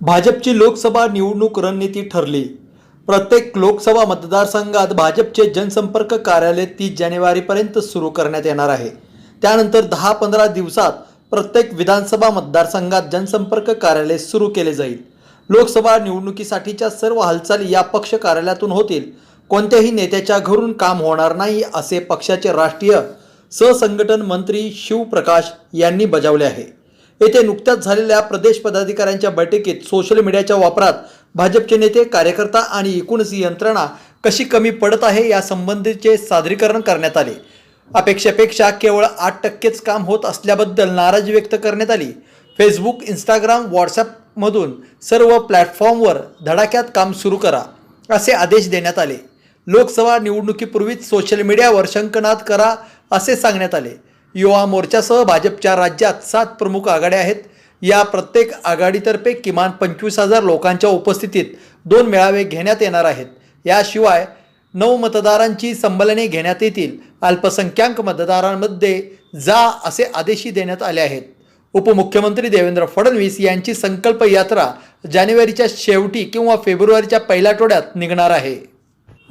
भाजपची लोकसभा निवडणूक रणनीती ठरली. प्रत्येक लोकसभा मतदारसंघात भाजपचे जनसंपर्क कार्यालय तीस जानेवारीपर्यंत सुरू करण्यात येणार आहे. त्यानंतर दहा पंधरा दिवसात प्रत्येक विधानसभा मतदारसंघात जनसंपर्क कार्यालय सुरू केले जाईल. लोकसभा निवडणुकीसाठीच्या सर्व हालचाली या पक्ष कार्यालयातून होतील. कोणत्याही नेत्याच्या घरून काम होणार नाही असे पक्षाचे राष्ट्रीय सहसंघटन मंत्री शिवप्रकाश यांनी बजावले आहे. येथे नुकत्याच झालेल्या प्रदेश पदाधिकाऱ्यांच्या बैठकीत सोशल मीडियाच्या वापरात भाजपचे नेते कार्यकर्ता आणि एकूणच यंत्रणा कशी कमी पडत आहे यासंबंधीचे सादरीकरण करण्यात आले. अपेक्षेपेक्षा केवळ आठ टक्केच काम होत असल्याबद्दल नाराजी व्यक्त करण्यात आली. फेसबुक इंस्टाग्राम व्हॉट्सॲपमधून सर्व प्लॅटफॉर्मवर धडाक्यात काम सुरू करा असे आदेश देण्यात आले. लोकसभा निवडणुकीपूर्वीच सोशल मीडियावर शंकनाद करा असे सांगण्यात आले. युवा मोर्चासह भाजपच्या राज्यात सात प्रमुख आघाड्या आहेत. या प्रत्येक आघाडीतर्फे किमान पंचवीस हजार लोकांच्या उपस्थितीत दोन मेळावे घेण्यात येणार आहेत. याशिवाय नऊ मतदारांची संमेलने घेण्यात येतील. अल्पसंख्याक मतदारांमध्ये जा असे आदेशही देण्यात आले आहेत. उपमुख्यमंत्री देवेंद्र फडणवीस यांची संकल्प यात्रा जानेवारीच्या शेवटी किंवा फेब्रुवारीच्या पहिल्या आठवड्यात निघणार आहे.